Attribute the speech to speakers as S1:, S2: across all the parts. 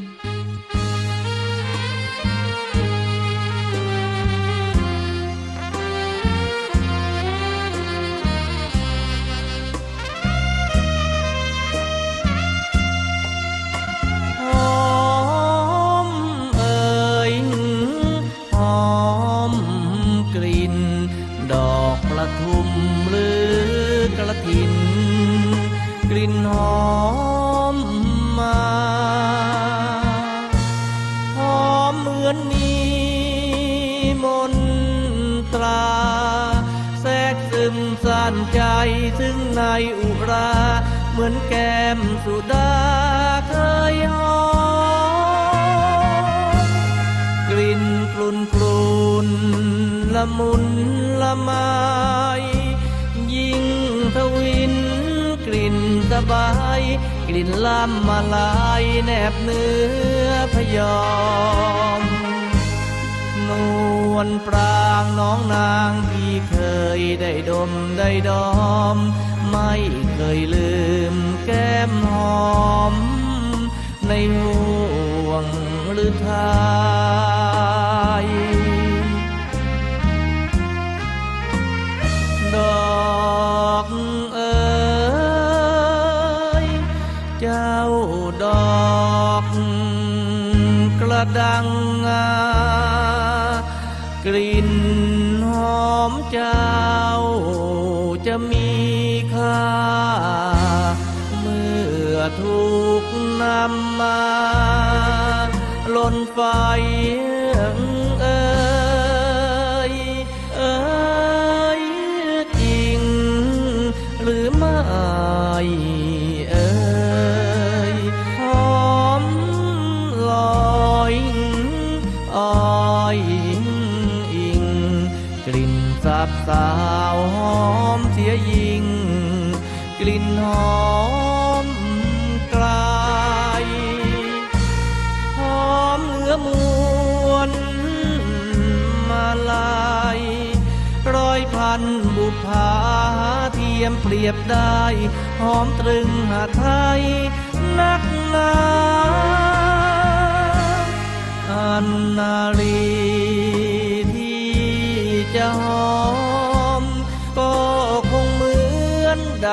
S1: ห ละมุนละไมยิ่งทวินกลิ่นสบาย กลิ่นล้ำมาลายแนบเนื้อพยอม นวลปรางน้องนางที่เคยได้ดมได้ดอม ไม่เคยลืมแก้มหอม ในห่วงหรือไทย ดังงากลิ่นหอมเจ้าจะมีค่า เมื่อถูกนำมาลนไฟ สาวหอมเสียยิ่ง กลิ่นหอมไกลหอมเหลือมวลมาลายร้อยพันบุพาเทียมเปรียบได้ หอมตรึงหาไทยนักหนาอันนาลีที่จะหอม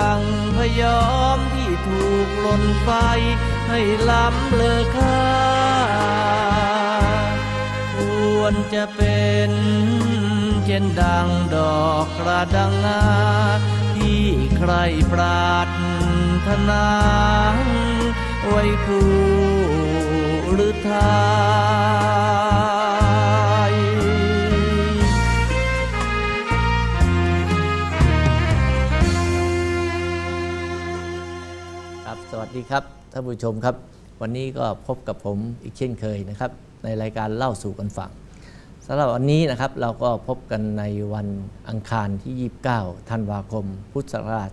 S1: ดังพยอมที่ถูกล่นไฟ ให้ล้ำเลอค่าควรจะเป็นเช่นดังดอกกระดังงาที่ใครปรารถนาไว้คู่หรือไทย ดีครับท่านผู้ชมครับ วันนี้ก็พบกับผมอีกเช่นเคยนะครับ ในรายการเล่าสู่กันฟังสำหรับวันนี้นะครับเราก็พบกันในวันอังคารที่ 29 ธันวาคม พุทธศักราช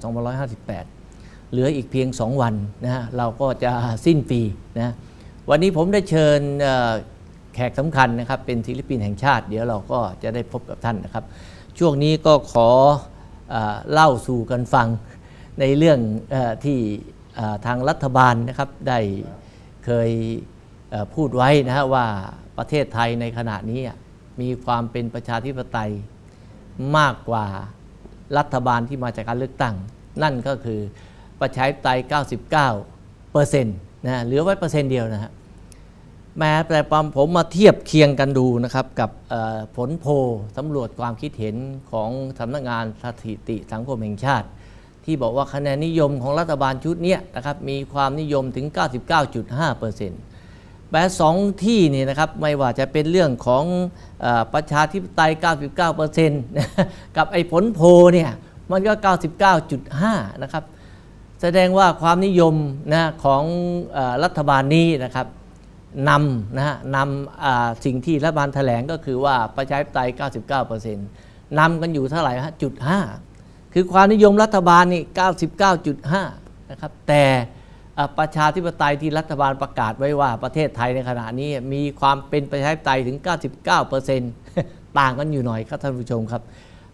S1: 2558 เหลืออีกเพียง 2 วันนะฮะเราก็จะสิ้นปีนะวันนี้ผมได้เชิญแขกสำคัญนะครับเป็นศิลปินแห่งชาติ เดี๋ยวเราก็จะได้พบกับท่านนะครับ ช่วงนี้ก็ขอเอเล่าสู่กันฟังในเรื่องอที่ ทางรัฐบาลนะครับได้เคยพูดไว้นะฮะว่าประเทศไทยในขณะนี้มีความเป็นประชาธิปไตยมากกว่ารัฐบาลที่มาจากการเลือกตั้ง นั่นก็คือประชาธิปไตย 99เปอร์เซ็นต์นะเหลือไว้เปอร์เซ็นต์เดียวนะฮะแม้แต่ปผมมาเทียบเคียงกันดูนะครับกับผลโพลสำรวจความคิดเห็นของสำนักงานสถิติสังคมแห่งชาติ ที่บอกว่าคะแนนนิยมของรัฐบาลชุดนี้นะครับมีความนิยมถึง 99.5%แม้สองที่นี่นะครับไม่ว่าจะเป็นเรื่องของอประชาธิปไตย 99%กับไอ้ผลโพเนี่ยมันก็ 99.5 นะครับ แสดงว่าความนิยมนะของอรัฐบาลนี้นะครับนำนะฮะนำสิ่งที่รัฐบาลแถลงก็คือว่าประชาธิปไตย 99%นำกันอยู่เท่าไหร่ฮะจุด5 คือความนิยมรัฐบาลนี่ 99.5 นะครับ แต่ประชาธิปไตยที่รัฐบาลประกาศไว้ว่าประเทศไทยในขณะนี้มีความเป็นประชาธิปไตยถึง 99%ต่างกันอยู่หน่อยครับท่านผู้ชมครับ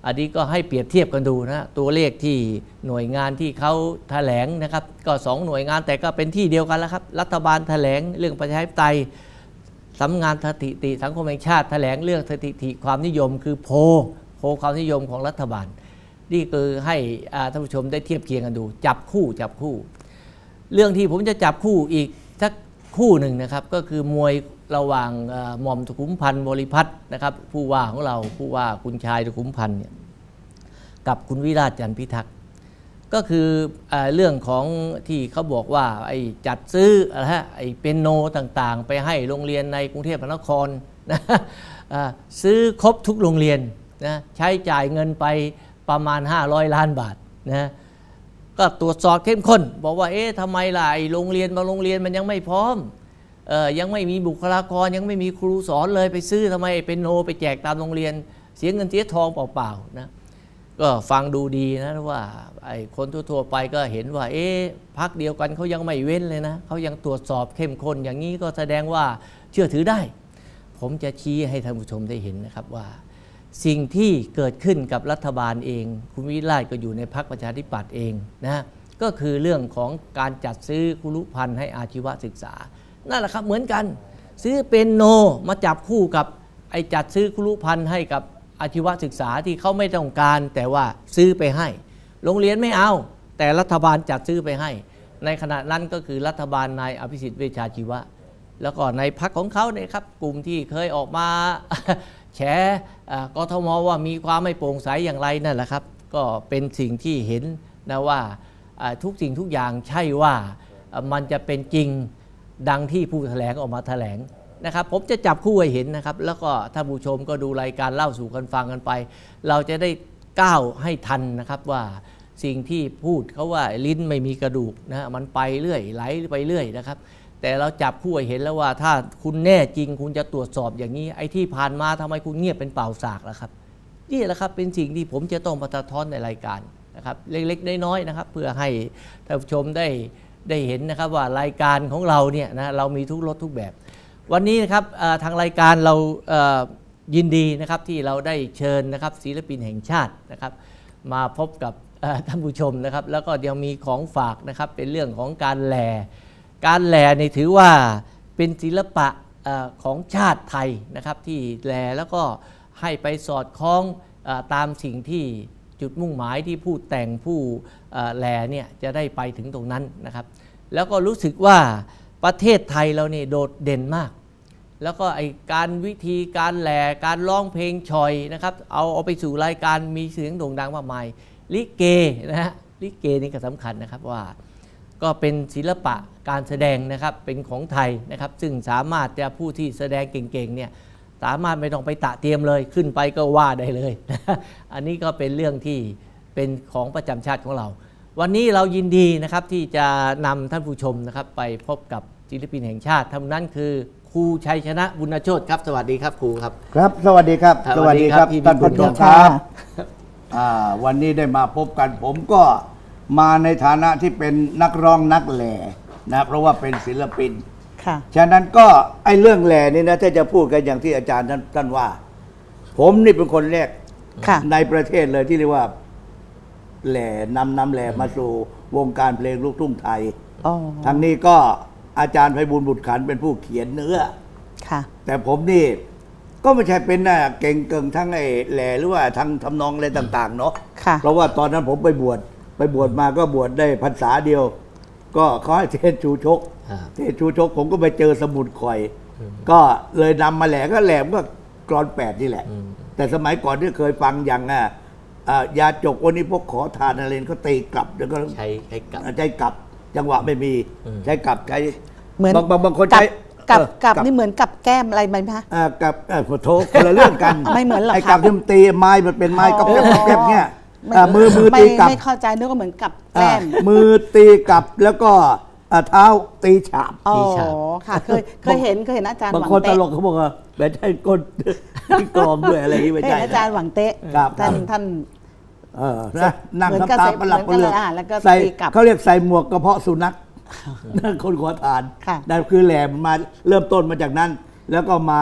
S1: อันนี้ก็ให้เปรียบเทียบกันดูนะตัวเลขที่หน่วยงานที่เขาแถลงนะครับ ก็สองหน่วยงานแต่ก็เป็นที่เดียวกันแล้วครับ รัฐบาลแถลงเรื่องประชาธิปไตยสำนักงานสถิติสังคมแห่งชาติแถลงเรื่องสถิติความนิยม คือโพลโพลความนิยมของรัฐบาล นี่คือให้ท่านผู้ชมได้เทียบเคียงกันดู จับคู่จับคู่ เรื่องที่ผมจะจับคู่อีกสักคู่หนึ่งนะครับ ก็คือมวยระหว่างหม่อมสุขุมพันธ์บริพัตรนะครับ ผู้ว่าของเราผู้ว่าคุณชายสุขุมพันธ์เนี่ยกับคุณวิราชจันพิทักษ์ก็คือเอเรื่องของที่เขาบอกว่าไอ้จัดซื้ออะไรฮะไอ้เปียโนต่างๆ ไปให้โรงเรียนในกรุงเทพมหานครนะซื้อครบทุกโรงเรียนนะใช้จ่ายเงินไป ประมาณ 500 ล้านบาทนะก็ตรวจสอบเข้มข้น บอกว่าเอ๊ะทำไมล่ะโรงเรียนบางโรงเรียนมันยังไม่พร้อมเออยังไม่มีบุคลากรยังไม่มีครูสอนเลยไปซื้อทำไมเป็นโนไปแจกตามโรงเรียน เสียเงินเสียทองเปล่าๆนะก็ฟังดูดีนะว่าไอ้คนทั่วๆไปก็เห็นว่า เอ๊ะพักเดียวกันเขายังไม่เว้นเลยนะเขายังตรวจสอบเข้มข้นอย่างนี้ก็แสดงว่าเชื่อถือได้ ผมจะชี้ให้ท่านผู้ชมได้เห็นนะครับว่า สิ่งที่เกิดขึ้นกับรัฐบาลเอง คุณวิไลก็อยู่ในพรรคประชาธิปัตย์เองนะก็คือเรื่องของการจัดซื้อคุรุพันธ์ให้อาชีวศึกษา นั่นแหละครับเหมือนกัน ซื้อเป็นโนมาจับคู่กับไอ้จัดซื้อคุรุพันธ์ให้กับอาชีวศึกษาที่เขาไม่ต้องการ แต่ว่าซื้อไปให้ โรงเรียนไม่เอา แต่รัฐบาลจัดซื้อไปให้ ในขณะนั้นก็คือรัฐบาลนายอภิสิทธิ์เวชชาชีวะ แล้วก็ในพักของเขาเนี่ยครับกลุ่มที่เคยออกมา แฉอ่ากทมว่ามีความไม่โปร่งใสอย่างไรนั่นแหละครับ ก็เป็นสิ่งที่เห็นนะว่าทุกสิ่งทุกอย่างใช่ว่ามันจะเป็นจริงดังที่ผู้แถลงออกมาแถลงนะครับผมจะจับคู่ให้เห็นนะครับ แล้วก็ท่านผู้ชมก็ดูรายการเล่าสู่กันฟังกันไป เราจะได้ก้าวให้ทันนะครับว่าสิ่งที่พูดเขาว่าลิ้นไม่มีกระดูกนะมันไปเรื่อยไหลไปเรื่อยนะครับ แต่เราจับคู่เห็นแล้วว่า ถ้าคุณแน่จริงคุณจะตรวจสอบอย่างนี้ ไอ้ที่ผ่านมาทำไมคุณเงียบเป็นเป่าสากล่ะครับนี่แหละครับเป็นสิ่งที่ผมจะต้องมาสะท้อนในรายการนะครับเล็กๆน้อยๆนะครับ เพื่อให้ท่านผู้ชมได้ได้เห็นนะครับว่ารายการของเราเนี่ยนะเรามีทุกรสทุกแบบ วันนี้นะครับทางรายการเรายินดีนะครับที่เราได้เชิญนะครับศิลปินแห่งชาตินะครับ มาพบกับท่านผู้ชมนะครับ แล้วก็ยังมีของฝากนะครับเป็นเรื่องของการแหล่ การแหล่นี่ถือว่าเป็นศิลปะอของชาติไทยนะครับที่แหล่แล้วก็ให้ไปสอดคล้องอตามสิ่งที่จุดมุ่งหมายที่ผู้แต่งผู้แหล่เนี่ยจะได้ไปถึงตรงนั้นนะครับ แล้วก็รู้สึกว่าประเทศไทยเราเนี่ยโดดเด่นมาก แล้วก็ไอการวิธีการแหล่การร้องเพลงชอยนะครับเอาเอาไปสู่รายการมีเสียงโด่งดังมากมายลิเกนะฮะลิเกนี่ก็สำคัญนะครับว่า ก็เป็นศิลปะ การแสดงนะครับเป็นของไทยนะครับ ซึ่งสามารถจะผู้ที่แสดงเก่งๆเนี่ยสามารถไม่ต้องไปตะเตรียมเลยขึ้นไปก็ว่าได้เลย อันนี้ก็เป็นเรื่องที่เป็นของประจำชาติของเรา วันนี้เรายินดีนะครับที่จะนำท่านผู้ชมนะครับ ไปพบกับศิลปินแห่งชาติท่านนั้นคือครูชัยชนะบุญโชตครับ สวัสดีครับครูครับ
S2: ครับ สวัสดีครับ
S1: ครับสวัสดีครับพี่
S2: ท่าน
S1: พิ
S2: ผู้
S1: บูล
S2: ชม
S1: ค
S2: ค
S1: รั
S2: รับบอ่าวันนี้ได้มาพบกันผมก็มาในฐานะที่เป็นนักร้องนักแหล่ นะเพราะว่าเป็นศิลปิน
S3: ค่ะ
S2: ฉะนั้นก็ไอ้เรื่องแหล่นี่นะถ้าจะพูดกันอย่างที่อาจารย์ท่านท่านว่า ผมนี่เป็นคนแรก
S3: ค่ะ
S2: ในประเทศเลยที่เรียกว่า แหล่นำนำแหล่มาสู่วงการเพลงลูกทุ่งไทย
S3: อ๋อ
S2: ทางนี้ก็อาจารย์ไพบุญบุตรขันธ์เป็นผู้เขียนเนื้อ
S3: ค่ะ
S2: แต่ผมนี่ก็ไม่ใช่เป็นน่ะเก่งเกิงทั้งไอ้แหล่หรือว่าทั้งทำนองอะไรต่าง ๆ เนาะ
S3: ค่ะ
S2: เพราะว่าตอนนั้นผมไปบวชไปบวชมาก็บวชได้พรรษาเดียว ก็เขาให้เทศชูชก
S1: ครับ
S2: เทศชูชกผมก็ไปเจอสมุดข่อย ก็เลยนำมาแหล่ก็แหลมก็กรอนแปดนี่แหละ
S1: อืม
S2: แต่สมัยก่อนที่เคยฟังอย่างอะอ่ายาจกวันนี้พวกขอทานอะไรเขาตีกลับแล้วก็
S1: ใช้ใช้กับ
S2: ใช้กลับ จังหวะไม่มี
S1: อืม
S2: ใช้กลับใช้
S3: เหมือน
S2: บางบางบางคน
S3: กับ
S2: ใช้
S3: กับ
S2: เออ
S3: กับนี่เหมือนกับแก้มอะไรไหมคะ
S2: อ่ากับเอ่อขอโทษคนละเรื่องกัน
S3: ไม่เหมือนหรอ
S2: ไอ้
S3: คะ
S2: กับที่มันตีไม้มันเป็นไม้กับเก็บ
S3: อ๋อ
S2: กับเก็บเนี่ย
S3: ไม่
S2: อ่ามือมือ
S3: ไม่
S2: ตีกับ
S3: ไม่เข้าใจนึกว่าเหมือนกับแก้
S2: อ่ามมือตีกับแล้วก็อ่าเท้าตีฉาบ
S3: อ๋อ
S1: ตีฉาบ
S3: ค่ะเคยเคยเห็นเคยเห็นอาจารย์ห
S2: บาง
S3: วัง
S2: คนต
S3: เตะ
S2: ลกเขาบอกว่าแบบใช่ก้นที่กรอมด้วยอะไรอย่างนี้
S3: เค
S2: ไม่
S3: ยเห็
S2: ใช่
S3: นอาจารย์หวังเตะ
S2: ครับ
S3: ท่าน
S2: ครับ
S3: ท่าน
S2: เออนะนั่ง
S3: เหมือนกับ
S2: ทำตา
S3: ใส่
S2: ประหลับ
S3: เห
S2: ป
S3: มื
S2: ระ
S3: อน
S2: เลื
S3: กั
S2: อนก
S3: อะแล้วก็
S2: ใส่
S3: ตีกลับ
S2: เขาเรียกใส่หมวกกระเพาะสุนัขนั่นคนขอทาน
S3: ค่ะ
S2: นั่นคือแหลมมาเริ่มต้นมาจากนั้น แล้วก็มา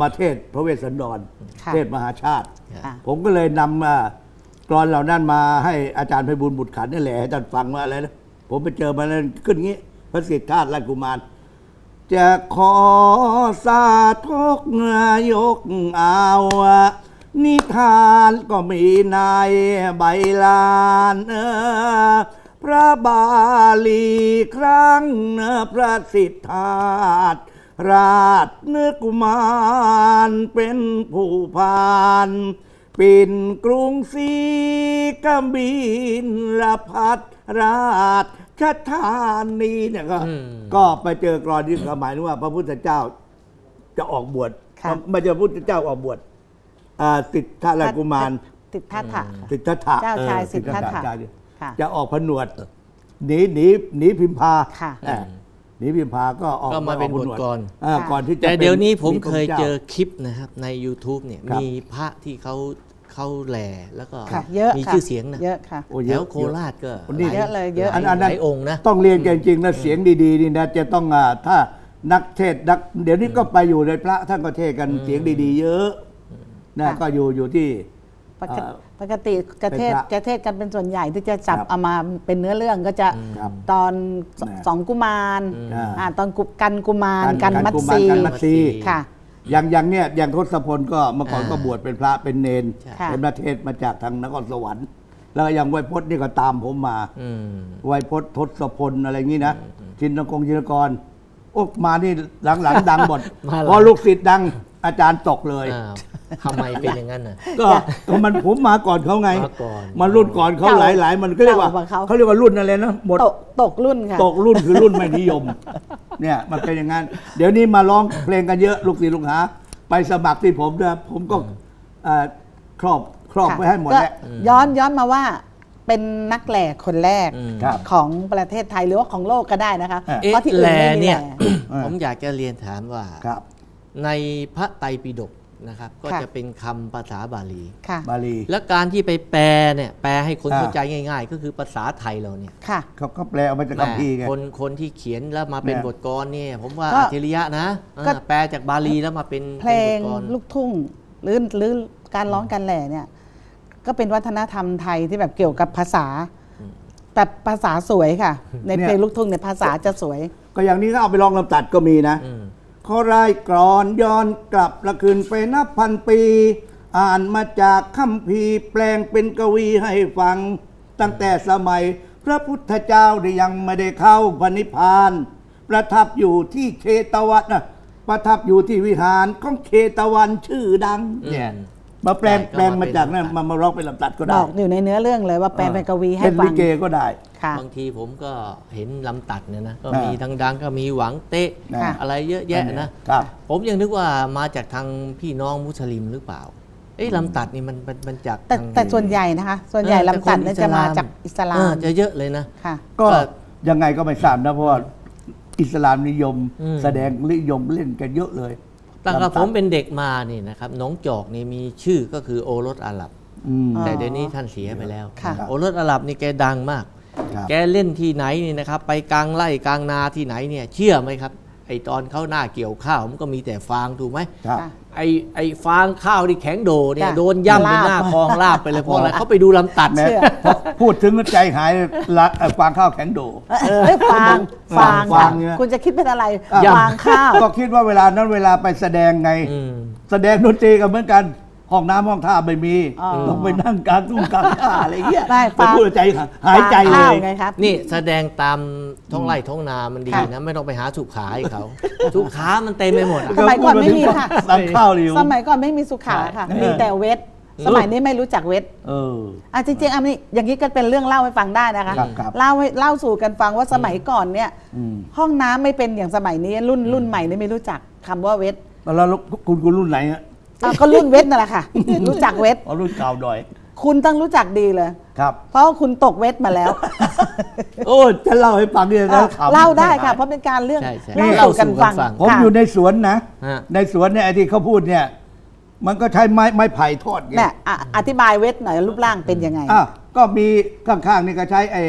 S2: มาเทศพระเวสสันดร
S3: ค่ะ
S2: เทศมหาชาติ
S3: ค่ะ
S2: ผมก็เลยนำอ่าก รอนเหล่านั้นมาให้อาจารย์ไพบุญบุตรขันนี่แหละให้ท่านฟังว่าอะไรนะผมไปเจอมาแล้วขึ้นงี้ พระสิทธาตุราชกุมาร จะขอสาธกนายกเอานิทานก็มีในใบลานเออพระบาลีครั้งพระสิทธาตราชเนื้อกุมารเป็นผู้พาน ปิ่นกรุงศรีกบินรพัฒราชชธานีเนี่ยก็
S1: อืม
S2: ก็ไปเจอกรอนที่หมายถึงว่า พระพุทธเจ้าจะออกบวช
S3: ค่ะ
S2: ไม่ใช่พระพุทธเจ้าออกบวชอ่าสิทธาราชกุมาร
S3: ติดทัตถะค่ะ
S2: สิทธัตถะ
S3: เจ้าชาย
S2: ออ
S3: สิทธัตถะ
S2: เจ้า
S3: ค่ะ
S2: จะออกผนวดหนีหนีหนีพิมพา
S3: ค่ะ
S2: เออ หนีพิมพาก็ออก
S1: ก็มาเป็น
S2: ออกผวด
S1: บทกลอน
S2: เออ
S3: ค่ะ
S2: ก่อนที่จะ
S1: แต่
S2: ป็
S1: เดี๋ยวนี้ผม
S2: พระ
S1: เคย
S2: จ้า
S1: เจอคลิปนะครับใน YouTube เนี่ย
S2: ครับ
S1: มีพระที่เขาเขาแหล่แล้วก็
S3: ค่ะเยอะ
S1: มี
S3: ค่ะ
S1: ชื่อเสียงนะ
S3: เยอะค่ะ
S2: โอ้
S1: แถ
S2: เยอะ
S1: วโคราชก็
S2: คนนี้
S1: หา
S3: เยอะเลยเยอะ
S1: หา
S2: อันอันนั้น
S1: หลายองค์นะ
S2: ต้องเรียนกันจริงๆนะเสียงดีๆนี่นะจะต้องอ่าถ้านักเทศน์นักเดี๋ยวนี้ก็ไปอยู่ในพระท่านก็เทศน์กันเสียงดีๆ เยอะนะ
S3: ค่ะ
S2: ก็อยู่อยู่ที่
S3: ปกติ
S2: เอ่อ
S3: ปกติจะเทศ
S2: เป็นพระ
S3: จะเทศกันเป็นส่วนใหญ่ที่จะจับ
S2: ครับ
S3: เอามาเป็นเนื้อเรื่องก็จะ
S2: ครับ
S3: ตอนส
S2: นะ
S3: สองกุมาร
S2: อ่า
S3: อ่าตอนกุกันกุมาร
S2: กั
S3: กันนมัต
S2: กุมาร
S3: สี
S2: กันมัตสี
S3: ค่ะ
S2: อย่างอย่างเนี้ยอย่างทศพลก็เมื่อก่อน
S1: อ่า
S2: ก็บวชเป็นพระเป็นเนน
S3: ค่ะ
S2: เป็นพระเทศน์มาจากทางนครสวรรค์ แล้วอย่างไวยพจน์นี่ก็ตามผมมา
S1: อืม
S2: ไวยพจน์ทศพลอะไรงี้นะชินกงชินกรโอ้มานี่หลังๆดังหมด
S1: มาหลัง
S2: พอลูกศิษย์ดัง อาจารย์ตกเลย
S1: อ้าวทำไมเป็นอย่างนั้นน่ะ
S2: ก็ก็มันผมมาก่อนเขาไง
S1: มาก่อน
S2: มันรุ่นก่อนเขา
S3: เก่า
S2: หลายๆมันก็เรียกว่า
S3: เก่ากว่าเขา
S2: เขาเรียกว่ารุ่นอะไรนะหมด
S3: ตกตกรุ่นค่ะ
S2: ตกรุ่นคือรุ่นไม่นิยม เนี่ยมันเป็นอย่างนั้น เดี๋ยวนี้มาร้องเพลงกันเยอะลูกศิษย์ลูกหา ไปสมัครที่ผมด้วยผมก็เอ่อครอบครอบ
S3: ค่ะ
S2: ไว้ให้หมด
S3: ก็
S2: แล้ว
S3: ย้อนย้อนมาว่าเป็นนักแหล่คนแรก
S1: อืม
S2: ครับ
S3: ของประเทศไทยหรือว่าของโลกก็ได้นะคะ
S2: เอ๊ะ
S1: เอ๊ะ
S3: เพราะที่อื่
S1: แห
S3: น
S1: ล่
S3: ไม่มี
S1: เนี่ย
S3: แหล่
S2: เออ
S1: ผมอยากจะเรียนถามว่า
S2: ครับ
S1: ในพระไตรปิฎกนะครับ ก็
S3: ค่ะ
S1: จะเป็นคำภาษาบาลี
S3: ค่ะ
S2: บาลี
S1: และการที่ไปแปลเนี่ยแปลให้คน
S2: อ่า
S1: เข้าใจง่าย ๆ ก็คือภาษาไทยเราเนี่ย
S3: ค่ะ
S2: เขาก็แปลออกมาจากคัมภีร์ไง
S1: คนคนที่เขียนแล้วมาเป็น
S2: เนี่ย
S1: บทกลอนเนี่ย ผมว่า
S3: ก็
S1: อัจฉริยะนะ
S3: ก็
S1: อ่าแปลจากบาลีแล้วมาเป็น
S3: เพลง
S1: ป็นบทกลอน
S3: ลูกทุ่งหรือหรือการร้องการแหล่เนี่ย ก็เป็นวัฒนธรรมไทยที่แบบเกี่ยวกับภาษา แต่ภาษาสวยค่ะ ใน
S2: เนี่ย
S3: เพลงลูกทุ่งเนี่ยภาษาจะสวย
S2: ก็อย่างนี้ก็เอาไปลองลำตัดก็มีนะ
S1: อืม
S2: ขอรายกรอนย้อนกลับละคืนไปนับพันปี อ่านมาจากคัมภีร์แปลงเป็นกวีให้ฟัง ตั้งแต่สมัยพระพุทธเจ้าได้ยังไม่ได้เข้าพระนิพพาน ประทับอยู่ที่เชตวันนะประทับอยู่ที่วิหารของเชตวันชื่อดังเนี่ย
S1: ม
S2: มาแปลง
S1: ใช่ก็
S2: แปลงมาจากนั้น
S1: มาเป็น
S2: มามาร้องเป็นลำตัดก็
S3: บ
S2: ได้
S3: อกอยู่ในเนื้อเรื่องเลยว่าแปลเป็นกวีให้
S2: เป็น
S3: ฟั
S2: ลิ
S3: ง
S2: เกก็ได้
S3: ค่ะ
S1: บางทีผมก็เห็นลำตัดเนี่ยนะก็
S2: อ่ามี
S1: มีดังๆก็มีหวังเตะ
S2: ค่ะ
S1: อะไรเยอะแยะนะ
S2: ครับ
S1: ผมยังนึกว่ามาจากทางพี่น้องมุสลิมหรือเปล่าเอ้ลำตัดนี่มันมันมันจาก
S3: แต่
S1: ทาง
S3: แต่ส่วนใหญ่นะคะ ส่วนใหญ่
S1: เออ
S3: ลำตัดเนี่ย
S1: แต่
S3: จะ
S1: คน
S3: มาจากอิสลา
S1: เออ
S3: ม
S1: จะเยอะเลยนะ
S3: ค่ะ
S2: ก็
S1: ก็
S2: ยังไงก็ไม่ทราบนะเพราะว่าอิสลามนิยม
S1: อืม
S2: แสดงนิยมเล่นกันเยอะเลย
S1: ตั้งแต่ผมเป็นเด็กมานี่นะครับหน้องจอกนี่มีชื่อก็คือโอรสอาหรับ
S2: อืม
S1: แต่เดี๋ยวนี้ท่านเสียไปแล้ว
S3: ค่ะ
S1: โอรสอาหรับนี่แกดังมาก
S2: ครับ
S1: แกเล่นที่ไหนนี่นะครับ ไปกลางไร่กลางนาที่ไหนเนี่ยเชื่อไหมครับ ไอตอนเขาหน้าเกี่ยวข้าวมันก็มีแต่ฟางถูกไหม
S2: ครับ
S3: ค่ะ
S1: ไอไอฟางข้าวที่แข็งโดเนี่ย
S3: จ้ะ
S1: โดนย่ำเป็น
S3: ลาบ
S1: หน้าคลองลาบไปเลยเพราะอะไรเขาไปดูลำตัด
S2: แม้
S3: เชื่อ
S2: พอพูดถึงก็ใจหายละเอ่อฟางข้าวแข็งโด
S3: เออฟางฟาง
S2: ฟาง
S3: ค่ะ
S2: เนี่ย
S3: คุณจะคิดเป็นอะไร
S2: อะ
S3: ฟางข้าว
S2: ก็คิดว่าเวลานั้นเวลาไปแสดงไง
S1: อืม
S2: แสดงดนตรีกันเหมือนกัน ห้องน้ำห้องท่าไม่มี
S3: อ๋อ
S2: ต้องไปนั่งกลางทุ่งกลางท่าอะไรเงี้ย
S3: ได้
S2: ไป
S3: ฟาง
S2: พูดใจหายใจเล
S3: ฟางข้าวย ไงครับ
S1: นี่แสดงตามท้องไร่ท้องนามันดี
S3: ค่ะ
S1: นะ ไม่ต้องไปหาสุขาให้เขา สุขามันเต็มไปหมดอะ
S3: สมัยก่อนไม่มีค่ะ
S2: สั่งข้าวริว
S3: สมัยก่อนไม่มีสุขาค่ะ
S2: ใช่
S3: มีแต่เวทสมัยนี้ไม่รู้จักเวท
S2: เออ
S3: อะจริงๆอันนี้อย่างนี้ก็เป็นเรื่องเล่าให้ฟังได้นะคะ
S2: ครับครับ
S3: เล่าให้เล่าสู่กันฟังว่าสมัยก่อนเนี่ย
S2: อืม
S3: ห้องน้ำไม่เป็นอย่างสมัยนี้รุ่นรุ่นใหม่นี่ไม่รู้จักคำว่าเวท
S2: แล้วคุณคุณรุ่นไหนฮะ
S3: อะก็รุ่นเวทนั่นแหละค่ะ รู้จักเวท
S2: อ๋อรุ่นเก่าดอย
S3: คุณต้องรู้จักดีเลย
S2: ครับ
S3: เพราะว่าคุณตกเวทมาแล้ว
S2: โอ้จะเล่าให้ฟังเนี่ย
S3: อะ
S2: นะขำ
S3: เล่าได้ค่ะ เพราะเป็นการเรื่อง
S1: ใช่ใช่
S3: เล่าสู่กันฟัง
S1: เล่าสู่กันฟัง
S2: ผม
S3: ค่ะ
S2: อยู่ในสวนนะ
S1: ฮะ
S2: ในสวนเนี่ยไอ้ที่เขาพูดเนี่ย มันก็ใช้ไม้ไม้ไผ่ทอดไง
S3: เนี่ยอะอธิบายเวทหน่อยรูปร่างเป็นยังไง
S2: อะก็มีข้างๆนี่ก็ใช้ไอ้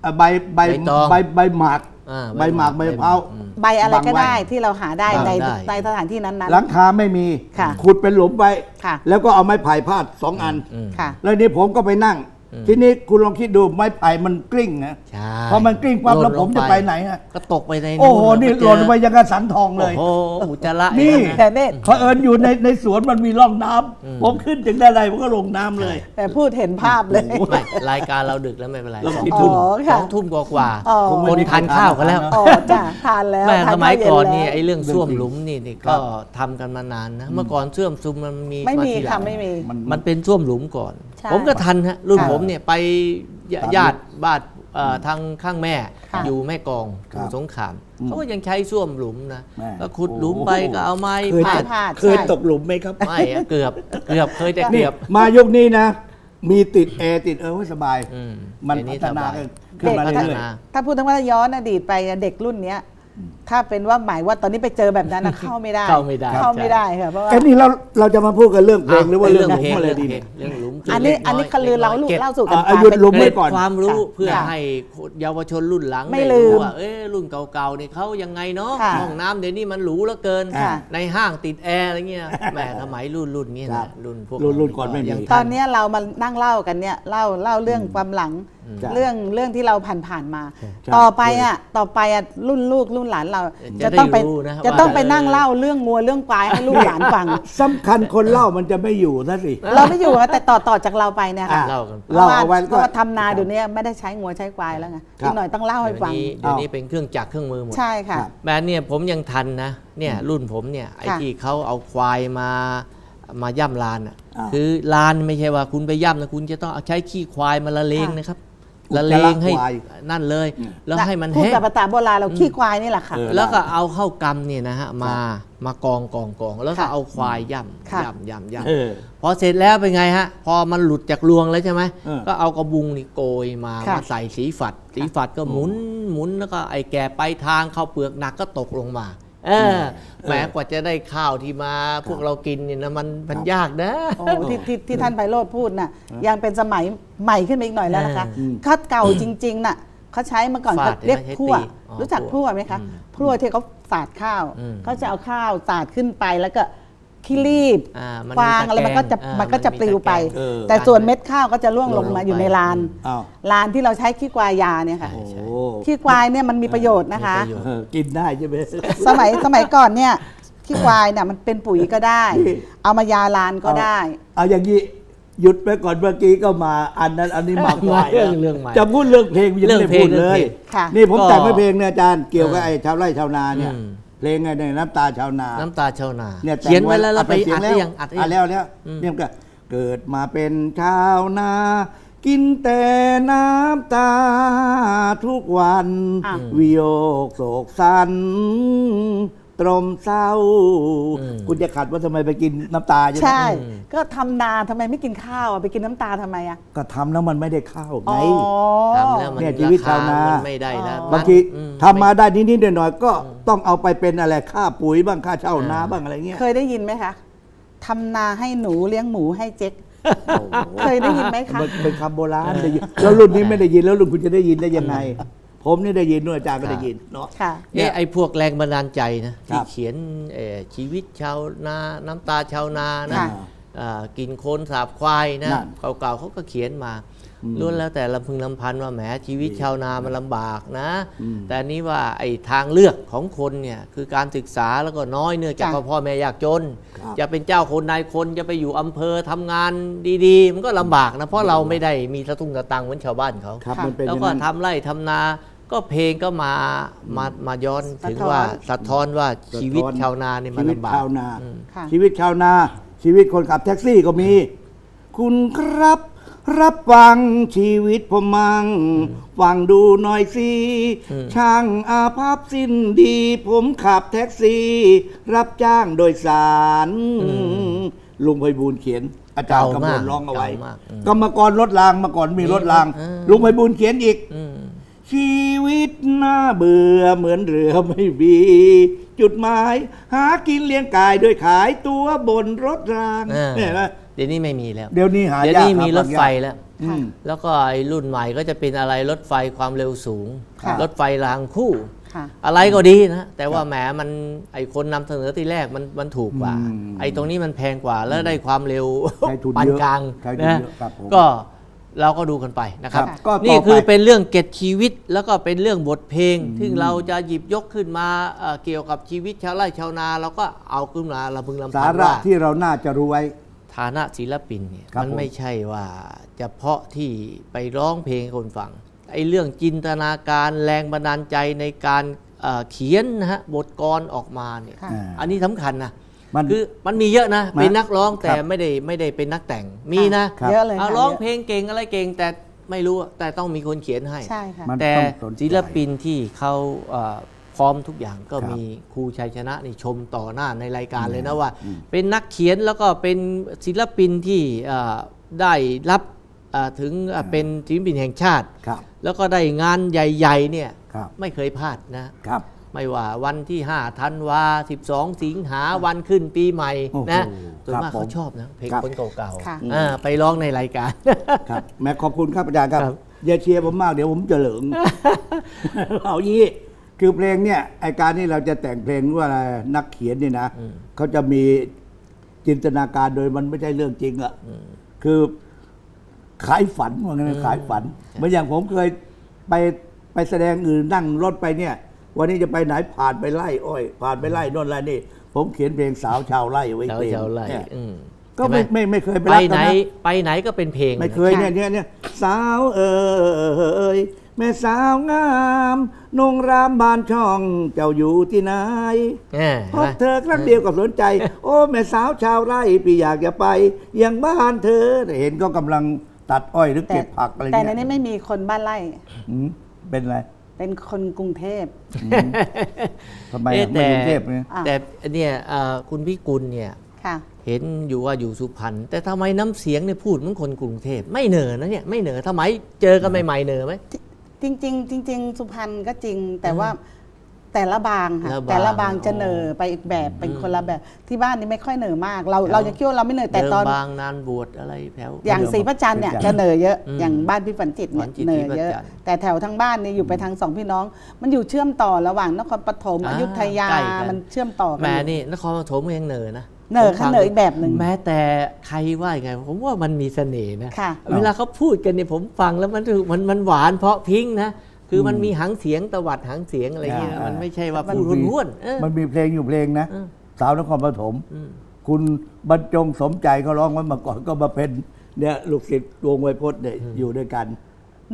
S2: เอ่อใบใบ
S1: ใบตอง
S2: ใบใบหมาก
S1: อ่า
S2: ใบหมากใบมะพร้าว
S1: อืม
S3: ใบอะไรก็
S2: บังไว้
S3: ได้ที่เราหาได้
S1: บัง
S3: ใน
S1: ได้
S3: ในสถานที่นั้น
S2: หลังคาไม่มี
S3: ค่ะ
S2: ขุดเป็นหลุมไป
S3: ค่ะ
S2: แล้วก็เอาไม้ไผ่พาดสองอัน
S1: อืม
S3: ๆค่ะ
S2: แล้วนี่ผมก็ไปนั่ง ทีนี้คุณลองคิดดูไม้ไผ่มันกลิ้งนะ
S1: ใช่
S2: พอมันกลิ้งปั๊บแล้ว
S1: ห
S2: ผ
S1: ล่
S2: ม
S1: น
S2: จะ
S1: ลง
S2: ไปไหนฮะ
S1: ก็ตกไปใน
S2: โอ้โหนี่ะหล่นไปยังกระสันทองเลย
S1: โอ้โหอุจจาระ
S2: นี่
S1: อย่าง
S3: แต่เนต
S2: เผอิญอยู่ในในสวนมันมีร่องน้ำผมขึ้นถึงได้ไรผมก็ลงน้ำเลย
S3: แต่พูดเห็นภาพเลย
S1: ไม่รายการเราดึกแล้วไม่เป็นไร
S2: เรา
S1: สอง
S2: คิด
S1: ทุ่ม
S3: อ๋อ
S1: ส
S3: ค่ะ
S1: องทุ่มกว่า
S3: อ๋อ
S1: ๆคนทานข้าวกันแล้ว
S3: อ๋อจ้ะทานแล้ว
S1: แม่
S3: ทา
S1: สมัย
S3: ข้าวเก่
S1: อนนี่
S3: แล้ว
S1: ไอ้เรื่อง
S2: เรื่อง
S1: ส้วม
S2: จริง
S1: หลุมนี่นี่
S2: ครั
S1: ก็
S2: บ
S1: ทำกันมานานนะเมื่อก่อนเสื่อมซุมมันมี
S3: ไม่มีา
S1: ทีหลั
S3: ค่ะ
S1: ง
S3: ไม่มี
S2: มัน
S1: มันเป็นส้วมหลุมก่อน
S3: ใช่
S1: ผมก็ทันฮะรุ่น
S3: ค่ะ
S1: ผมเนี่ยไปญา
S2: ครับ
S1: ญาติบ้านเอ่อทางข้างแม่
S3: ค่ะ
S1: อยู่แม่กลอง
S2: ครับ
S1: สงขลาม
S2: อืม
S1: เขาก็ยังใช้ส้วมหลุมนะ
S2: แม่
S1: ก็ขุดหลุมไปก็เอาไม้
S2: เคย
S1: พา
S2: ต
S1: ด
S2: ก
S3: พาด
S2: เคย
S3: ใช่
S2: ตกหลุมไหมครับ
S1: ไม่อะเกือบเกือบเคยแต่
S2: นี่
S1: เกือบ
S2: มายุคนี้นะมีติดแอร์ติดเออไว้สบาย
S1: อืม
S2: มัน
S1: เดี๋ยว
S2: พัฒนา
S1: สบย
S2: ขึ้นมา
S1: พัฒ
S2: เรื่อย
S1: นา
S3: ถ้าพูดถึงว่าย้อนอดีตไปเด็กรุ่นเนี้ย ถ้าเป็นว่าหมายว่าตอนนี้ไปเจอแบบนั้นนะเข้าไม่ได้
S1: เข้าไม่ได้
S3: เข้าไม่ได้ค่ะเพราะว่า
S2: ๆไอ้นี่เราเราจะมาพูดกันเรื่องเพลงหรือว่าเรื่องหลุม
S1: พล
S2: อะไร
S1: เรื่อง
S2: ดี
S1: เพล
S2: เนี่ย
S1: งเรื่องหลุม
S3: อันนี้
S1: ล็ก
S3: อันนี้คือลือเราลูก
S1: ก็บ
S3: เล่าสู่กัน
S2: อะ
S3: ฟัง
S2: หยุด
S3: เป็น
S2: หลุม
S1: เก
S2: ไว้
S1: ร็ด
S2: ก่อน
S1: ความรู้
S3: ค่ะ
S1: เพื่อ
S3: ค่ะ
S1: ให้เยาวชนรุ่นหลัง
S3: ไม่
S1: ด้
S3: ลืม
S1: รู้ว่าเอ้รุ่นเก่าๆนี่เขายังไงเนาะ
S3: ค่ะ
S1: ห้องน้ำเดี๋ยวนี้มันหรูเหลือเกิน
S3: ค่ะ
S1: ในห้างติดแอร์อะไรเงี้ยแหมสมัยรุ่นรุ่นนี้
S2: ครั
S1: นะ
S2: บ
S1: รุ่นพวก
S2: รุ่นรุ่นก่อนไม่มี
S1: ยัง
S3: ต
S1: ทั
S3: อนเนี้ยเรามานั่งเล่ากันเนี่ยเล่าเล่าเรื่องความหลัง
S2: จ้ะ
S3: เรื่องเรื่องที่เราผ่านผ่านๆมา
S2: ใช่
S3: ต่อไปอะต่อไปอะรุ่นลูกรุ่นหลานเรา
S1: จะ
S3: จะต้องไป
S1: ได้รู้นะ
S3: จะ
S1: ว่า
S3: ต้องไปนั่ง
S1: เออ
S3: เล่าเรื่องงัวเรื่องควายให้ลูกหลานฟัง
S2: สำคัญคนเล่ามันจะไม่อยู่นะสิ
S3: เราไม่อยู่อะแต่ต่อต่อจากเราไปเนี่ยค่ะ
S2: อะ
S1: เล่ากัน
S3: เพราะว่า
S2: เล่าเอาไว้
S3: เพราะว่าทำนาเดี๋ยวนี้ไม่ได้ใช้งัวใช้ควายแล้วไง
S2: ครับ
S3: อีกหน่อยต้องเล่าให้
S1: เดี๋ยว
S3: ฟัง
S1: นี้เดี๋ยวนี้เป็นเครื่องจักรเครื่องมือหมด
S3: ใช่ค่ะ
S2: ครับ
S1: แม้เนี่ยผมยังทันนะเนี่ยรุ่นผมเนี่ยไอ้
S3: ค่ะ
S1: ที่เขาเอาควายมามาย่ำลานอะ
S2: อ่า
S1: คือลานไม่ใช่ว่าคุณไปย่ำนะคุณจะต้องเอาใช้ขี้ควายมาละเลง
S3: ค่ะ
S1: นะครับ
S2: อุจจาระ
S1: ละเลงให้
S2: ควาย
S1: นั่นเลย แล้วให้มัน
S3: พูด
S1: แห้ง
S3: แบบภาษาโบราณเราขี้ควายนี่แหละค่ะ
S2: เออ
S1: แล้วก็เอาเข้ากำเนี่ยนะฮะมามากองกองกองแล้วก็
S3: ค่ะ
S1: เอาควายย่
S3: ค่ะำ
S1: ย่ำย่ำย่
S2: เออำ
S1: พอเสร็จแล้วเป็นไงฮะ พอมันหลุดจากรวงแล้วใช่ไหม
S2: เออ
S1: ก็เอากระบุงนี่โกยมา
S3: ค่ะ
S1: มาใส่สีฝัด สีฝัดก็หมุนหมุนแล้วก็ไอ้แก่ไปทางข้าวเปลือกหนักก็ตกลงมา เออแหมกว่าจะได้ข้าวที่มาพวกเรากินเนี่ยนะมันมันยากนะ
S3: โอ้โหที่ที่ที่ท่านไพโรธพูดน่ะยังเป็นสมัยใหม่ขึ้นมาอีกหน่อยแล้วนะคะ
S2: อืม
S3: ถ้าเก่าจริง ๆ น่ะเขาใช้เมื่อก่อน
S1: ฝา
S3: เขา
S1: ด
S3: เรียก
S1: ใช่ไหม
S3: พลั่ว
S1: ใช้ตีอ๋อ
S3: รู้จักพลั่วไหมคะ
S1: อืม
S3: พลั่วที่เขาสาดข้าว
S1: อืม
S3: เขาจะเอาข้าวสาดขึ้นไปแล้วก็ ขี้รีบ
S1: อ่ามัน
S3: ฟาง
S1: มีตะ
S3: อะไรมันก็จะ
S1: แกรง
S3: มันก็จะ
S1: อ่า
S3: ปลิวไป
S1: มันมีตะแกรง
S2: เออ
S3: แต่ส่วนเม็ดข้าวก็จะร่วงลง
S1: ร่วงลง
S3: มาอยู่
S1: ไป
S3: ในลาน
S2: อ้าว
S3: ลานที่เราใช้ขี้ควายยาเนี่ยค่ะ
S2: โอ้โห
S3: ขี้ควายเนี่ยมันมีประโยชน์นะคะ
S1: มีประโยชน์
S2: เออกินได้ใช่ไหม
S3: สมัยสมัยก่อนเนี่ยขี้ควายเนี่ยมันเป็นปุ๋ยก็ได้เอามายาลานก็ได้
S2: เอาอย่างนี้หยุดไปก่อนเมื่อกี้ก็มาอันนั้นอันนี้มาควาย
S1: เรื่องเรื่องใหม่
S2: จะพูดเรื่องเพลงยังไม่ได้พูดเลย
S3: ค่ะ
S2: นี่ผม
S1: ก็
S2: แต่งไม่เพลงเนี่ยอาจารย์เกี่ยวกับ
S1: เออ
S2: ไอ้ชาวไร่ชาวนาเนี่ย
S1: อืม
S2: เพลงไงเนี่ยน้ำตาชาวนา
S1: น้ำตาชาวนา
S2: เนี่ยแต่ง
S1: เขียนไว้แล้วเราไป
S2: เสีย
S1: อั
S2: ง
S1: ด
S2: แล้
S1: ได้
S2: ว
S1: ยังอัดได้
S2: อัด
S1: ยัง
S2: แล้วแล้ว
S1: อืม
S2: เนี่ยก็เกิดมาเป็นชาวนา กินแต่น้ำตาทุกวัน
S3: อะ
S2: วิโยกโศกสัน ตรมเศร้า
S1: อืม
S2: คุณจะขัดว่าทำไมไปกินน้ำตาใช่ไหม
S3: ใช่ ก็ทำนาทำไมไม่กินข้าวอะไปกินน้ำตาทำไมอะ
S2: ก็ทำแล้วมันไม่ได้ข้าว
S3: อ๋
S2: ไง
S3: อ
S1: ทำแล้วมัน
S2: เนี่ยชีวิตชาวนา
S1: รคมันไม่ได้นะ
S3: อ๋อ
S2: บางที
S1: อื
S2: ทำมาได้นิดๆหน่อยๆก็ต้องเอาไปเป็นอะไรค่าปุ๋ยบ้างค่าเช่านาบ้างอะไรเงี้ย
S3: เคยได้ยินไหมคะทำนาให้หนูเลี้ยงหมูให้เจ๊ก เคยได้ยินไหมคะ
S2: มันเป็นคำโบราณได้ยินแล้วรุ่นนี้ไม่ได้ยินแล้วรุ่นคุณจะได้ยินได้ยังไง ผมนี่ได้ยินด้วยอาจารย์ก็ได้ยินเนาะ
S3: ค่ะ
S1: เอะไอพวกแรงบันดาลใจนะ
S2: ครั
S1: ที่
S2: บ
S1: เขียนเอ่อชีวิตชาวนาน้ำตาชาวนานะ
S3: ค่ะ
S1: อ่ากินโคลนสาบควายนะ
S2: นั่น
S1: เก่าๆเขาก็เขียนมา
S2: อืม
S1: ล้วนแล้วแต่ลำพึงลำพันว่าแหมชีวิตชาวนามันลำบากนะ
S2: อืม
S1: แต่นี้ว่าไอ้ทางเลือกของคนเนี่ยคือการศึกษาแล้วก็น้อยเนื่องจาก
S3: จ้ะ
S1: ว่าพ่อแม่ยากจน
S2: ครับ
S1: จะเป็นเจ้าคนนายคนจะไปอยู่อำเภอทำงานดีๆ มันก็ลำบากนะเพราะเราไม่ได้มีสตุ้งสตังค์เหมือนชาวบ้านเขา
S2: ครับ
S3: ค่ะ
S2: มันเป็นอ
S1: แล้ว
S2: ย่าง
S1: ก็
S2: นั้น
S1: ทำไร่ทำนา ก็เพลงก็มามามาย้อน
S3: สะท้อน
S1: ถึงว่าสะท้อนว่า
S2: สะท้อน
S1: ชีวิตชาวนาเนี่ยมัน
S2: ชีวิต
S1: ลำบาก
S2: ชาวนา
S1: อืม
S3: ค่ะ
S2: ชีวิตชาวนา ชีวิตคนขับแท็กซี่ก็มี คุณครับ รับฟังชีวิตผมมังฟังดูหน่อยสิ
S1: อืม
S2: ช่างอาภัพสิ้นดี ผมขับแท็กซี่ รับจ้างโดยสารลุงไพบูลย์เขียน อาจารย์กำมลร้องเอาไว้
S1: เก่ามากอืม
S2: กรรมกรรถรางมาก่อนมีรถราง
S1: เออ
S2: ลุงไพบูลย์เขียนอีก
S1: อืม
S2: ชีวิตน่าเบื่อเหมือนเรือไม่มีจุดหมาย หากินเลี้ยงกายด้วยขายตัวบนรถราง
S1: เออ
S2: เนี่ยนะ
S1: เดี๋ยวนี้ไม่มีแล้ว
S2: เดี๋ยวนี้หา
S1: เดี๋ยวยา
S2: ก
S1: นี้
S2: คบ
S1: มีรถไฟ
S2: หายาก
S1: แล้ว
S2: อืม
S1: แล้วก็ไอ้รุ่นใหม่ก็จะเป็นอะไรรถไฟความเร็วสูง
S3: ค่ะ
S1: รถไฟรางคู่
S3: ค่ะ
S1: อะไรก็ดีนะ แต่ว่าแหมมันไอคนนำเสนอทีแรกมันมันถูกกว่า
S2: อืม
S1: ไอตรงนี้มันแพงกว่าแล้วได้ความเร็ว
S2: ใช้ทุน
S1: ปาน
S2: เยอะ
S1: กลาง
S2: ใช้ทุน
S1: นะ
S2: เยอะครับผม
S1: ก็ เราก็ดูกันไปนะครับ
S2: ครับก็ต่อ
S1: นี่คือ
S2: ไป
S1: เป็นเรื่องเกตชีวิต แล้วก็เป็นเรื่องบทเพลงที่เราจะหยิบยกขึ้นมาเอ่อเกี่ยวกับชีวิตชาวไร่ชาวนาเราก็เอาขึ้นมาลำพึงลำ
S2: สา
S1: พัน
S2: ระ
S1: ว่า
S2: ที่เราน่าจะรู้ไว้
S1: ฐานะศิลปินเนี่ย
S2: ครับ
S1: มัน
S2: ผม
S1: ไม่ใช่ว่าเฉพาะที่ไปร้องเพลงให้คนฟังไอ้เรื่องจินตนาการแรงบันดาลใจในการเอ่อเขียนนะฮะบทกรออกมาเนี่ย
S3: ค่ะ
S2: อ่า
S1: อันนี้สำคัญนะ
S2: มัน
S1: คือมันมีเยอะนะ
S2: มัน
S1: เป็นนักร้องแต่
S2: ครับ
S1: ไม่ได้ไม่ได้เป็นนักแต่งมีนะ
S2: ครับ
S3: เยอะเลย
S1: เอา
S3: ค่ะ
S1: ร้อง
S3: ยะ
S1: เพลงเก่งอะไรเก่งแต่ไม่รู้อะแต่ต้องมีคนเขียนให้
S3: ใช่ค่ะ
S2: มัน
S1: แต่
S2: ต้องสนใจ
S1: ศิลปินที่เขาเอ่อพร้อมทุกอย่างก็
S2: ครับ
S1: มีครูชัยชนะนี่ชมต่อหน้าในรายการเลยนะว่า
S2: อืม
S1: เป็นนักเขียนแล้วก็เป็นศิลปินที่เอ่อได้รับเอ่อถึงเอ่อเป็นศิลปินแห่งชาติ
S2: ครับ
S1: แล้วก็ได้งานใหญ่ ๆ เนี่ย
S2: ครับ
S1: ไม่เคยพลาดนะ
S2: ครับ
S1: ไม่ว่าวันที่5ธันวา12 สิงหาวันขึ้นปีใหม่
S2: โอ้โห
S1: นะ
S2: ค
S1: ส่วน
S2: รับ
S1: มาก
S2: ผม
S1: เขาชอบนะเพลง
S2: ครับ
S1: คนเก่า
S3: ค่ะ
S1: ๆอ่าไปร้องในรายการ
S2: ครับแม่ขอบคุณครับอาจารย์ครับ
S1: ครับ
S2: อย่าเชียร์ผมมากเดี๋ยวผมจะเหลิงเอางี้คือเพลงเนี่ยไอการที่เราจะแต่งเพลงว่าอะไรนักเขียนนี่นะเขาจะมีจินตนาการโดยมันไม่ใช่เรื่องจริงอะคือขายฝันว่างั้นนะขายฝันเหมือนอย่างผมเคยไปไปแสดงอื่นนั่งรถไปเนี่ย วันนี้จะไปไหนผ่านไปไล่อ้อย ผ่านไปไล่นนไล่นี่ ผมเขียนเพลงสาวชาวไร่ไว้
S1: แถว
S2: เพลง
S1: แถวไร
S2: เนี่ย
S1: อืม
S2: ก็ไม่ไม่ไม่เคยไป
S1: ไป
S2: รับ
S1: ไหน
S2: เขานะ
S1: ไปไหนก็เป็นเพลง
S2: ไม่เคยเนี่ยเนี่ยเนี่ยสาวเอ๋ยแม่สาวงามนงรามบานช่องเจ้าอยู่ที่ไหน
S1: แหม
S2: พบเธอครั้งเดียวกับสนใจ โอ้ แม่สาวชาวไร่พี่อยากจะไปยังบ้านเธอเห็นก็กำลังตัดอ้อยหรือ
S3: แต่
S2: เก็บผักอะไร
S3: แต่ใน
S2: เงี้ย
S3: นี้ไม่มีคนบ้านไร่
S2: อืมเป็นไร
S3: เป็นคนกรุงเทพ
S2: ทำไม
S1: เอ๊ะ
S2: อะไม่
S1: แต่
S2: กรุงเทพเนี่ย
S3: อะ
S1: แต่เนี่ยเอ่อคุณพิกุลเนี่ย
S3: ค่ะ
S1: เห็นอยู่ว่าอยู่สุพรรณแต่ทำไมน้ำเสียงเนี่ยพูดเหมือนคนกรุงเทพไม่เหนอนะเนี่ยไม่เหนอทำไมเจอกันใหม่ๆเหนอไหม
S3: จริงจริงๆจริง ๆ สุพรรณก็จริง แต่ว่า แต่ละบางค่ะ
S1: ละบาง
S3: แต่ละบางจะ
S1: อ๋อ
S3: เหนอไปอีกแบบเป็น
S1: อืม
S3: คนละแบบที่บ้านนี่ไม่ค่อยเหนอมาก เรา
S1: แถว
S3: เราจะคิดว่าเราไม่เหนอแต่ตอน
S1: เดิมบางนานบวชอะไรแถว
S3: อย่าง
S2: เดิม
S3: ศรีประจันทร์เนี่ย
S2: ศรีประจันทร์
S3: จะเหนอเยอะ
S1: อืม
S3: อย่างบ้านพี่ฝันจิตเนี่ย
S1: ฝันจิต
S3: เหนอเยอะ
S1: ศรีประจันทร์
S3: แต่แถวทางบ้านเนี่ยอยู่ไปทางสองพี่น้อง มันอยู่เชื่อมต่อระหว่างนครปฐม
S1: อ่า
S3: อยุธยา
S1: ใกล้กัน
S3: มันเชื่อมต่อกั
S1: แหม่
S3: อยู่
S1: นี่นครปฐมก็ยังเหนอนะ
S3: เหนอ
S1: ผมฟั
S3: ค่ะเหนออีกแบบหนึ่ง
S1: แม้แต่ใครว่ายังไง ผมว่ามันมีเสน่ห์นะ
S3: ค่ะ
S1: เวลาเขาพูดกันเนี่ยผมฟังแล้วมันรู้มันมันหวานเพราะพริ้งนะ คือมันมีหางเสียงตวัดหางเสียงอะไรเงี้ย
S2: อ่ามั
S1: มันไม่ใช่ว่า
S2: มัน
S1: พูด
S2: มี
S1: ห้วนๆเออ
S2: มันมีเพลงอยู่เพลงนะ
S1: เออ
S2: สาวนครปฐม
S1: อืม
S2: คุณบรรจงสมใจเขาร้องไว้มาก่อนก็มาเป็นเนี่ยลูกศิษย์วงไวยพจน์เนี่ยอยู่ด้วยกัน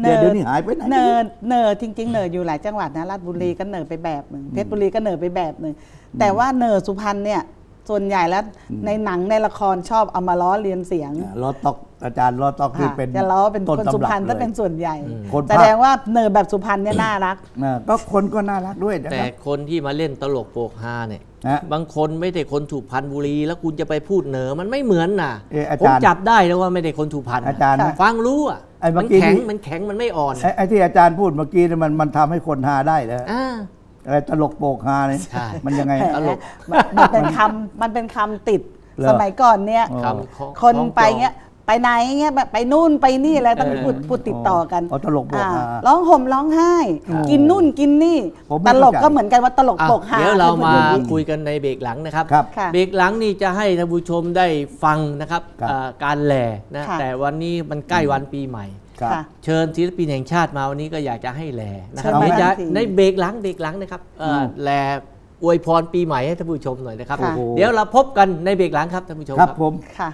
S2: เดี๋ยวเดี๋ยวนี้หายไปไหน
S3: เนอเนอจริง ๆ เนออยู่หลายจังหวัดนะราชบุรีก็เนอไปแบบหนึ่งเพชรบุรีก็เนอไปแบบหนึ่งแต่ว่าเนอสุพรรณเนี่ยส่วนใหญ่แล้วในหนังในละครชอบเอามาล้อเลียนเสียง
S2: ล้อตอก อาจารย์ล้อตอกที่
S3: ค่ะ
S2: เป็น
S3: จะล้อเป็น
S2: ต้
S3: คน
S2: ตำ
S3: สุพรรณ
S2: ล
S3: ถ้า
S2: บ
S3: เป็น
S2: ลย
S3: ส่วนใหญ่
S2: คน
S3: แส
S2: ภาค
S3: ดงว่าเนอแบบสุพรรณเนี่ยน่ารัก
S2: อ่าก็คนก็น่ารักด้วยนะค
S1: แต่
S2: รับ
S1: คนที่มาเล่นตลกโปกฮาเนี่ย
S2: ฮะ
S1: บางคนไม่ได้คนถูกพันบุรี แล้วคุณจะไปพูดเหนอมันไม่เหมือนน่ะ
S2: เอ่ออา
S1: ผม
S2: จารย์
S1: จับได้แล้วว่าไม่ได้คนถูกพัน
S2: อาจารย์นะ
S1: ฟังรู้อะ
S2: ไอ้เมื่
S1: มั
S2: อนกี้
S1: แข็ง
S2: นี่
S1: มันแข็งมันไม่อ่อน
S2: ไอ้ไอ้ที่อาจารย์พูดเมื่อกี้เนี่ยมันมันทำให้คนฮาได้เลย
S1: อ่า
S2: อะไรตลกโปกฮาเนี่ย
S1: ใช่
S2: มันยังไง
S1: ตลก
S3: มันมันเป็นคำมันเป็นคำติด
S2: เหรอ
S3: สมัยก่อนเนี่ย
S2: อ๋อ
S1: คำของ
S3: คน
S1: ของ
S3: ไป
S1: จอง
S3: เงี้ย ไปไหนเงี้ยแบบไปนู่นไปนี่อะไรต้อง
S1: เออ
S3: พูดพูดติดต่อกัน
S2: อ๋อตลกโปกฮา
S3: อ่ร้องห่มร้องไห้
S2: อ๋อ
S3: กินนู่นกินนี่
S2: ผมไม่
S3: ตลก
S2: เข้าใจ
S3: ก็เหมือนกันว่าตลก
S1: อะ
S3: โปกฮา
S1: เดี๋ยวเรามา
S3: ให้พูดอย่างนี้
S1: คุยกันในเบรกหลังนะครับ
S2: ครับ
S3: ค่ะ
S1: เบรกหลังนี่จะให้ท่านผู้ชมได้ฟังนะครับ
S2: ครับ
S1: เอ่อการแหล่นะ
S3: ค่ะ
S1: แต่วันนี้มันใกล้วันปีใหม่
S2: ครับ
S3: ค่ะ
S1: เชิญศิลปินแห่งชาติมาวันนี้ก็อยากจะให้แหล่นะครับ
S3: เชิญ
S1: เดี๋ยวจะ
S3: มาทันที
S1: ในเบรกหลังเบรกหลังนะครับเอ่ออ
S2: ม
S1: แหล่อวยพรปีใหม่ให้ท่านผู้ชมหน่อยนะครับ
S3: ค่ะ
S1: เดี๋ยวเราพบกันในเบรกหลังครับท่านผู้ชม
S2: ครับผม
S3: ค่ะ